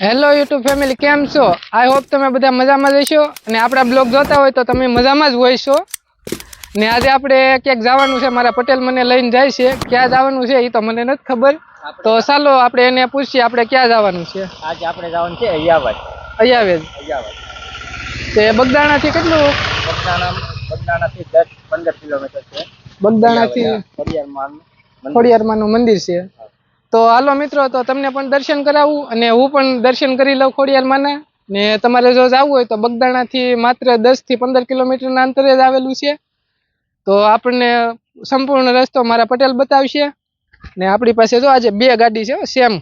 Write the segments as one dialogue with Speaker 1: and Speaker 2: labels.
Speaker 1: Hello YouTube family કેમ છો? I hope તમે બધા મજામાં જઈશો અને આપણા બ્લોગ જોતા હોય તો તમે મજામાં જ હોય છો ને આજે આપણે ક્યાંક જવાનું છે મારા પટેલ મને લઈને જાય છે. ક્યાં જવાનું છે એ તો મને નથી ખબર. તો ચાલો આપણે એને પૂછીએ આપણે ક્યાં જવાનું છે?
Speaker 2: આજે આપણે જવાનું છે
Speaker 1: અયાવેજ
Speaker 2: અયાવત
Speaker 1: તે બગદાણાથી કેટલું?
Speaker 2: બગદાણા બગદાણાથી દસ પંદર કિલોમીટર છે.
Speaker 1: બગદાણાથી
Speaker 2: ખોડિયારમાં
Speaker 1: ખોડિયારમાંનું મંદિર છે. તો હાલો મિત્રો, તો તમને પણ દર્શન કરાવું અને હું પણ દર્શન કરી લઉં ખોડિયારમાંના ને તમારે જો જવું હોય તો બગદાણાથી માત્ર દસથી પંદર કિલોમીટરના અંતરે જ આવેલું છે. તો આપણને સંપૂર્ણ રસ્તો મારા પટેલ બતાવશે. ને આપણી પાસે જો આજે બે ગાડી છે સેમ.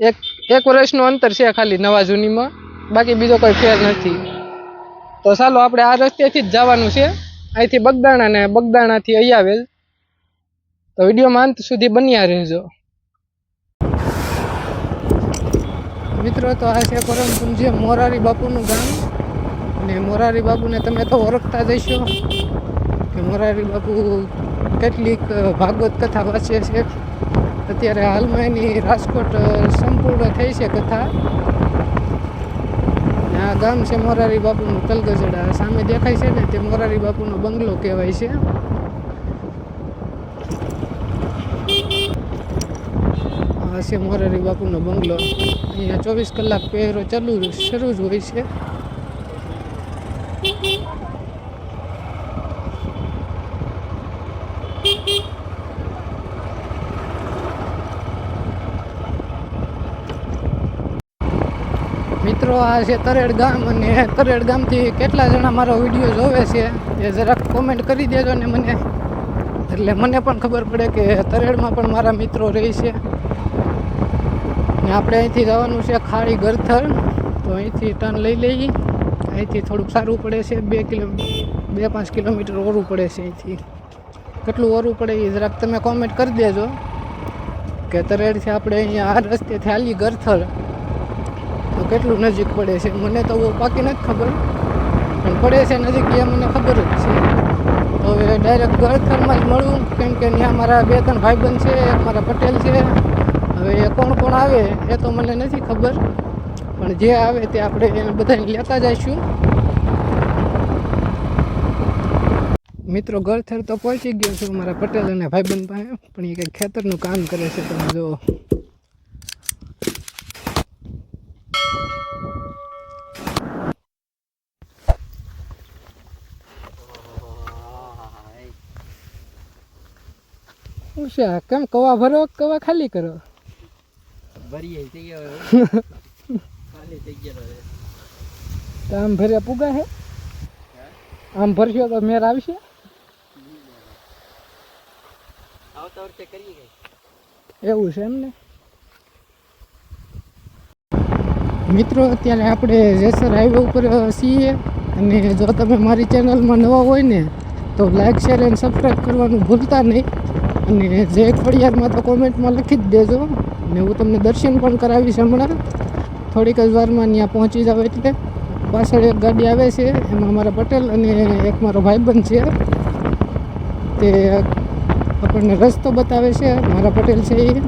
Speaker 1: એક એક વર્ષનું અંતર છે ખાલી નવા જૂનીમાં. બાકી બીજો કોઈ ફેર નથી. તો ચાલો આપણે આ રસ્તેથી જ જવાનું છે. અહીંથી બગદાણા ને બગદાણાથી અયાવેલ તો વિડીયોમાં અંત સુધી બન્યા રહેજો. મિત્રો, તો આ છે જે મોરારી બાપુનું ગામ. અને મોરારી બાપુને તમે તો ઓળખતા જશો કે મોરારી બાપુ કેટલીક ભાગવત કથા વાંચે છે. અત્યારે હાલમાં એની રાજકોટ સંપૂર્ણ થઈ છે કથા. આ ગામ છે મોરારી બાપુનું તલગજડા. સામે દેખાય છે ને, તે મોરારી બાપુનો બંગલો કહેવાય છે. છે મોરારી બાપુનો બંગલો. અહીંયા ચોવીસ કલાક પહેરો ચાલુ શરૂ જ હોય છે. મિત્રો, આ છે તરેડ ગામ અને તરેડ ગામથી કેટલા જણા મારો વીડિયો જોવે છે એ જરાક કોમેન્ટ કરી દેજો ને મને. એટલે મને પણ ખબર પડે કે તરેડમાં પણ મારા મિત્રો રહે છે. ને આપણે અહીંથી જવાનું છે ખાડી ગરથર. તો અહીંથી ટર્ન લઈ લઈએ. અહીંથી થોડુંક સારું પડે છે, બે કિલો, બે પાંચ કિલોમીટર ઓરું પડે છે અહીંથી. કેટલું ઓરું પડે એ જરાક તમે કોમેન્ટ કરી દેજો. કે તરેડથી આપણે અહીંયા આ રસ્તેથી હાલી ગરથર. તો કેટલું નજીક પડે છે? મને તો બહુ પાકી નથી ખબર. પણ પડે છે નજીક એ મને ખબર જ છે. તો હવે ડાયરેક્ટ ગરથરમાં જ મળું. કેમ કે ત્યાં મારા બે ત્રણ ભાઈબંધ છે, એક મારા પટેલ છે. હવે એ કોણ કોણ આવે એ તો મને નથી ખબર. પણ જે આવે તે આપણે એને બધાને લેતા જઈશું. મિત્રો ઘરથેર તો પહોંચી ગયો છું મારા પટેલ અને ભાઈબંધ પાસે, પણ એ કંઈક ખેતરનું કામ કરે છે, તમે જુઓ. કેમ કવા ભરો કવા ખાલી કરો?
Speaker 2: ભરીએ થઈ ગયો ખાલી થઈ ગયેલો
Speaker 1: તો આમ ભર્યા પુગા હે? આમ ભરશો તો મેર આવશે?
Speaker 2: આવતા વર્ષે કરીએ
Speaker 1: એવું છે એમ ને? મિત્રો અત્યારે આપણે જેસર હાઈવે ઉપર છીએ અને જો તમે મારી ચેનલમાં નવા હોય ને તો લાઇક શેર એન્ડ સબસ્ક્રાઈબ કરવાનું ભૂલતા નહીં. અને જે ખોડિયારમાં તો કોમેન્ટમાં લખી જ દેજો. અને હું તમને દર્શન પણ કરાવીશ હમણાં. થોડીક જ વારમાં ત્યાં પહોંચી જાવ એટલે. પાછળ એક ગાડી આવે છે, એમાં મારા પટેલ અને એક મારો ભાઈબંધ છે. તે આપણને રસ્તો બતાવે છે, મારા પટેલ છે એ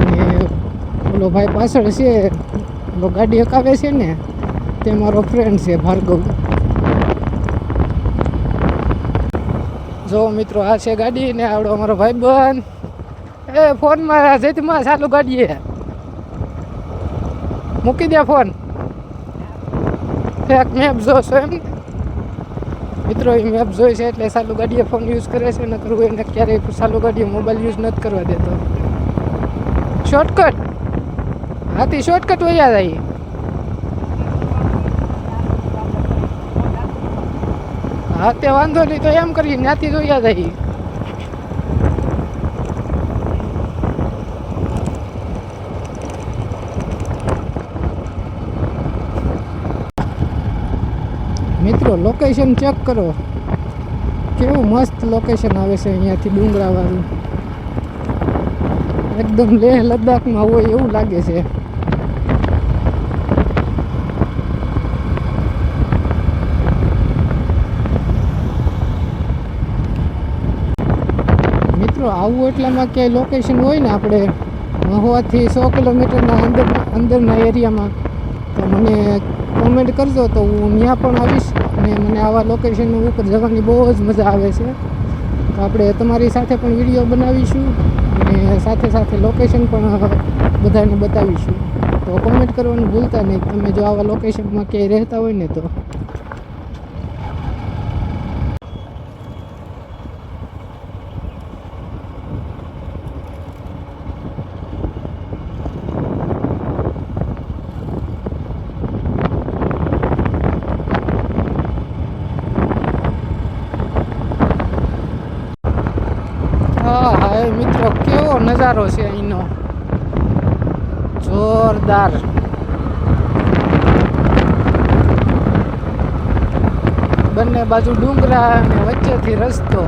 Speaker 1: અને ઓલો ભાઈ પાછળ છે, ઓલો ગાડી હકાવે છે ને, તે મારો ફ્રેન્ડ છે ભાર્ગવ. જો મિત્રો, આ છે ગાડી ને આવડો અમારો ભાઈબંધ. એ ફોનમાં જેતીમાં ચાલુ ગાડીએ મૂકી દે ફોન. એક મેપ જોશો એમ? મિત્રો, એ મેપ જોઈ છે એટલે ચાલુ ગાડીએ ફોન યુઝ કરે છે ન કરવું એને ક્યારેય ચાલુ ગાડીએ મોબાઈલ યુઝ નથી કરવા દેતો. શોર્ટકટ હાથી શોર્ટકટ વયા જાય હા, તે વાંધો નહીં, તો એમ કરીએ જ્ઞાતિ જોયા જાય મિત્રો લોકેશન ચેક કરો. કેવું મસ્ત લોકેશન આવે છે અહીંયાથી ડુંગરાવાળું. એકદમ લેહ લદ્દાખમાં હોય એવું લાગે છે. મિત્રો, આવું એટલામાં ક્યાંય લોકેશન હોય ને આપણે મહુવાથી સો કિલોમીટરના અંદર અંદરના એરિયામાં, તો મને કોમેન્ટ કરજો તો હું ત્યાં પણ આવીશ. અને મને આવા લોકેશન ઉપર જવાની બહુ જ મજા આવે છે. તો આપણે તમારી સાથે પણ વીડિયો બનાવીશું અને સાથે સાથે લોકેશન પણ બધાને બતાવીશું. તો કોમેન્ટ કરવાનું ભૂલતા નહીં. તમે જો આવા લોકેશનમાં ક્યાંય રહેતા હોય ને તો હા હા એ મિત્રો કેવો નજારો છે અહીંનો. જોરદાર. બંને બાજુ ડુંગરા અને વચ્ચેથી રસ્તો.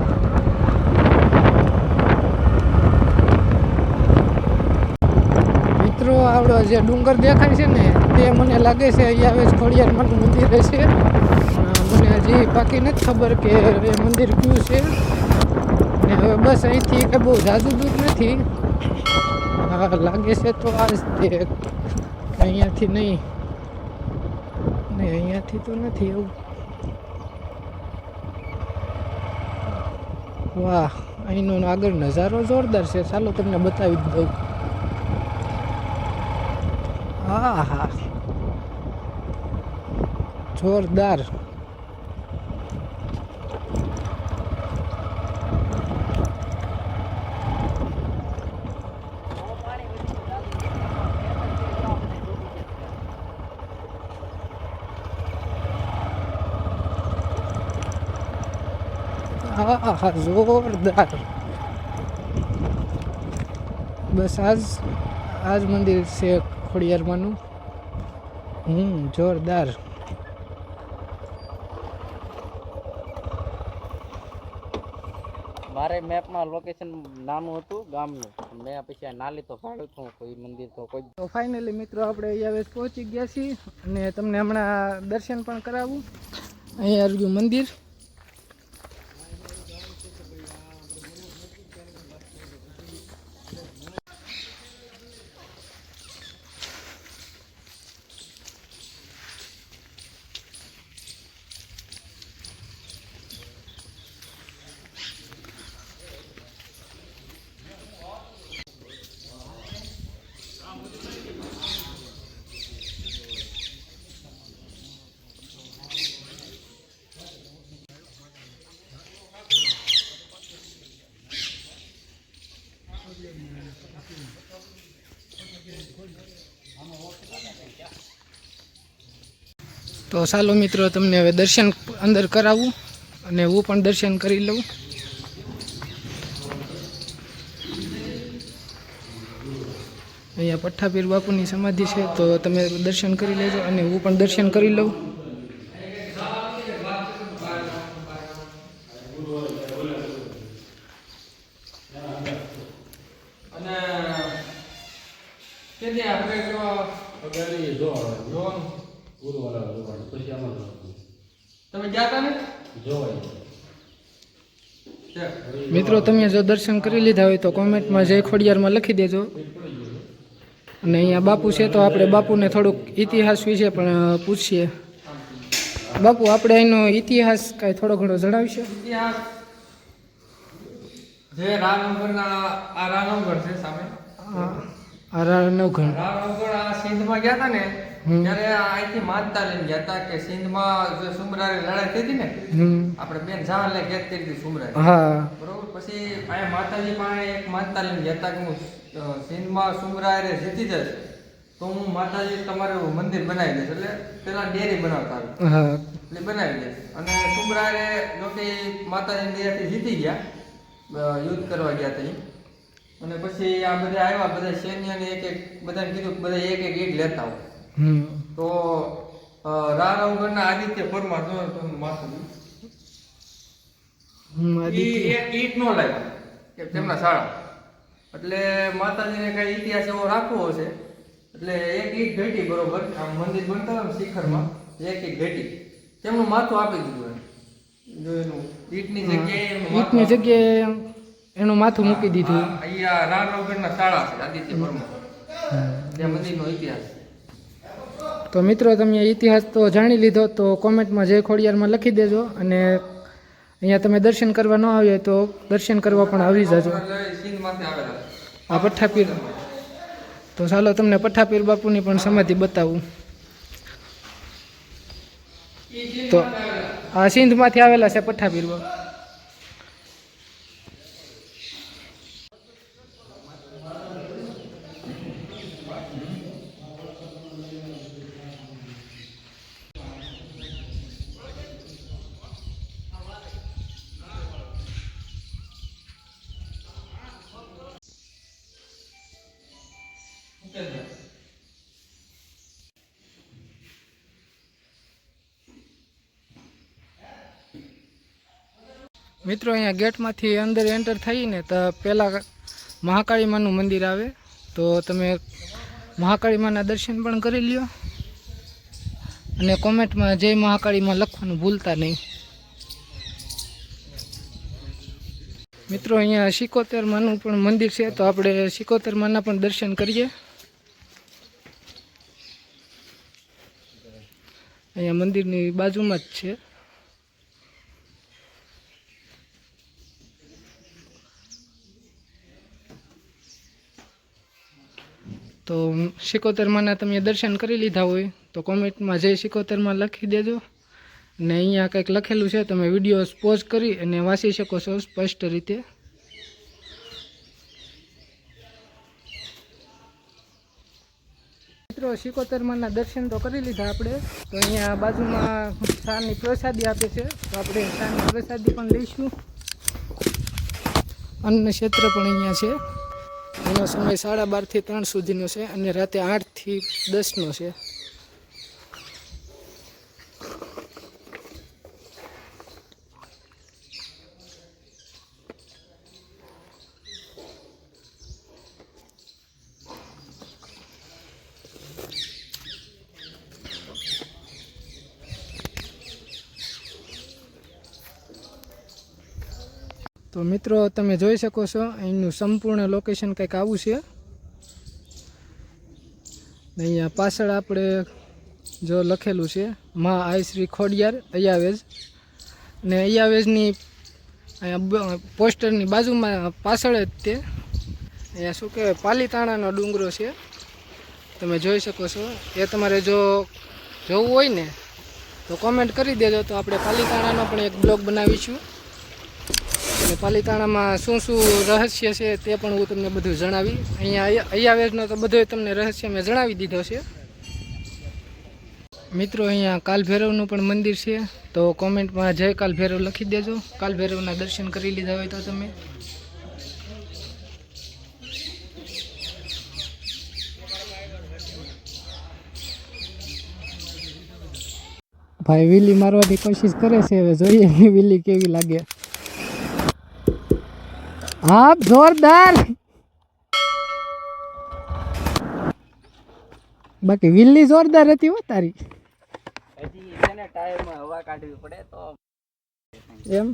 Speaker 1: મિત્રો, આવડો જે ડુંગર દેખાય છે ને, તે મને લાગે છે અહીંયા આવે ખોડિયારમાંનું મંદિર હશે મને હજી બાકી નથી ખબર કે હવે મંદિર કયું છે. ને હવે બસ અહીંથી કે બહુ જાદુ દૂર નથી. હા લાગે છે તો આ જ અહીંયાથી નહીં. નહીં, અહીંયાથી તો નથી એવું વાહ, અહીંનો આગળ નજારો જોરદાર છે. ચાલો તમને બતાવી દઉં. હા હા જોરદાર. હા જોરદાર બસ આજ આજ મંદિર છે ખોડિયારમાંનું હમ જોરદાર
Speaker 2: મારે મેપમાં લોકેશન નાનું હતું ગામનું. મેં પછી નાલી તો ભાડું છું કોઈ મંદિર તો કોઈ
Speaker 1: તો ફાઇનલી મિત્રો આપણે અહીંયા પહોંચી ગયા છીએ અને તમને હમણાં દર્શન પણ કરાવું. અહીંયા આવ્યું મંદિર. તો ચાલો મિત્રો, તમને હવે દર્શન અંદર કરાવું અને હું પણ દર્શન કરી લઉં. અહીંયા પઠ્ઠાપીર બાપુની સમાધિ છે, તો તમે દર્શન કરી લેજો અને હું પણ દર્શન કરી લઉં
Speaker 3: અને કેદી આપણે જો
Speaker 4: અગાડી જોવાનું જોવાનું ગુરુવાળા જોવાનું પછી આમાં જોવાનું
Speaker 3: તમે ગયા હતા ને
Speaker 4: જોવાય
Speaker 3: છે.
Speaker 1: મિત્રો તમે જો દર્શન કરી લીધા હોય તો કોમેન્ટમાં જય ખોડિયારમાં લખી દેજો. અને અહીંયા બાપુ છે તો આપણે બાપુને થોડુંક ઇતિહાસ વિશે પણ પૂછીએ. બાપુ આપણે એનો ઇતિહાસ કાંઈ થોડો ઘણો જણાવશો?
Speaker 3: ઇતિહાસ જે રામનગરના આ રામનગર છે સામે.
Speaker 1: આ નવઘણ
Speaker 3: રામનગર આ સિંધમાં ગયા હતા ને. ત્યારે અહીંથી માનતા લઈને ગયા હતા કે સિંધમાં જે સુમરાની લડાઈ થઈ હતી ને આપણે બેન જહાનને કેદ કરી હતી સુમરાની
Speaker 1: હા.
Speaker 3: બરોબર? પછી અહીંયા માતાજી પાસે એક માનતા લઈને ગયા હતા કે હું સિંધમાં સુમરાયરે જીતી જશે તો હું માતાજી તમારું મંદિર બનાવી દઈશ. એટલે પેલા ડેરી બનાવતા એટલે બનાવી દઈશ. અને સુમરાએ જો કે માતાજી દયાથી જીતી ગયા યુદ્ધ કરવા ગયા હતા અને પછી આ બધા આવ્યા બધા સૈન્યને એક એક બધાને કીધું બધા એક એક ઈટ લેતા
Speaker 1: હમ
Speaker 3: તો રાણવગરના આદિત્ય પરમાર જો તમને માથું ઈ એક ઈટ નો લાગ્યો કે તેમના શાળા એટલે માતાજીને કઈ ઇતિહાસ એવો રાખવો હશે. એટલે એક ઈટ ઘટી બરોબર આમ મંદિર બનતા હોય શિખરમાં એક એક ઘટી. તેમનું માથું આપી દીધું જો એનું ઈટની જગ્યાએ
Speaker 1: ઈટની જગ્યાએ એનું માથું મૂકી દીધું.
Speaker 3: અહીંયા રાણવગઢના શાળા છે આદિત્ય પરમાર. ત્યાં મંદિરનો ઇતિહાસ.
Speaker 1: તો મિત્રો, તમે ઇતિહાસ તો જાણી લીધો, તો કોમેન્ટમાં જય ખોડિયારમાં લખી દેજો અને અહીંયા તમે દર્શન કરવા ન આવ્યો તો દર્શન કરવા પણ આવી જજો. આ પઠ્ઠાપીર તો ચાલો તમને પઠ્ઠાપીર બાપુની પણ સમાધિ બતાવું. તો આ સિંધમાંથી આવેલા છે પઠ્ઠાપીર બાપુ. મિત્રો, અહીંયા ગેટમાંથી અંદર એન્ટર થઈને તો પહેલાં મહાકાળી માનું મંદિર આવે. તો તમે મહાકાળી માના દર્શન પણ કરી લ્યો. અને કોમેન્ટમાં જય મહાકાળીમાં લખવાનું ભૂલતા નહીં. મિત્રો, અહીંયા સિકોતેર માનું પણ મંદિર છે, તો આપણે સિકોતેર માના પણ દર્શન કરીએ. અહીંયા મંદિરની બાજુમાં જ છે. તો સિકોતેરમાંના તમે દર્શન કરી લીધા હોય, તો કોમેન્ટમાં જય શિકોતેરમાં લખી દેજો. ને અહીંયા કંઈક લખેલું છે, તમે વીડિયો પોઝ કરી અને વાંચી શકો છો સ્પષ્ટ રીતે. મિત્રો સિકોતેરમાંના દર્શન તો કરી લીધા આપણે. તો અહીંયા બાજુમાં સારની પ્રસાદી આપે છે, તો આપણે સારની પ્રસાદી પણ લઈશું. અન્ન ક્ષેત્ર પણ અહીંયા છે. એનો સમય સાડા બારથી ત્રણ સુધીનો છે અને રાતે આઠથી દસનો છે. તો મિત્રો, તમે જોઈ શકો છો, અહીંનું સંપૂર્ણ લોકેશન કંઈક આવું છે. અહીંયા પાછળ આપણે જો લખેલું છે, મા આઈ શ્રી ખોડિયાર અયાવેજ ને અયાવેજની અહીંયા પોસ્ટરની બાજુમાં પાછળ જ તે. અહીંયા શું કહેવાય, પાલીતાણાનો ડુંગરો છે. તમે જોઈ શકો છો. એ તમારે જો જોવું હોય ને, તો કોમેન્ટ કરી દેજો. તો આપણે પાલીતાણાનો પણ એક બ્લોગ બનાવીશું. અને પાલીતાણામાં શું શું રહસ્ય છે તે પણ હું તમને બધું જણાવી. અહીંયા અયાવેજનો તો બધો તમને રહસ્ય મેં જણાવી દીધો છે. મિત્રો, અહીંયા કાલભૈરવનું પણ મંદિર છે. તો કોમેન્ટમાં જય કાલભૈરવ લખી દેજો. કાલભૈરવના દર્શન કરી લીધા હોય તો તમે. ભાઈ, વિલી મારવાની કોશિશ કરે છે હવે. જોઈએ વિલી કેવી લાગે. હા જોરદાર. બાકી વિલ્લી જોરદાર હતી હો તારી.
Speaker 2: હજી છે ને ટાયરમાં હવા કાઢવી પડે તો
Speaker 1: એમ?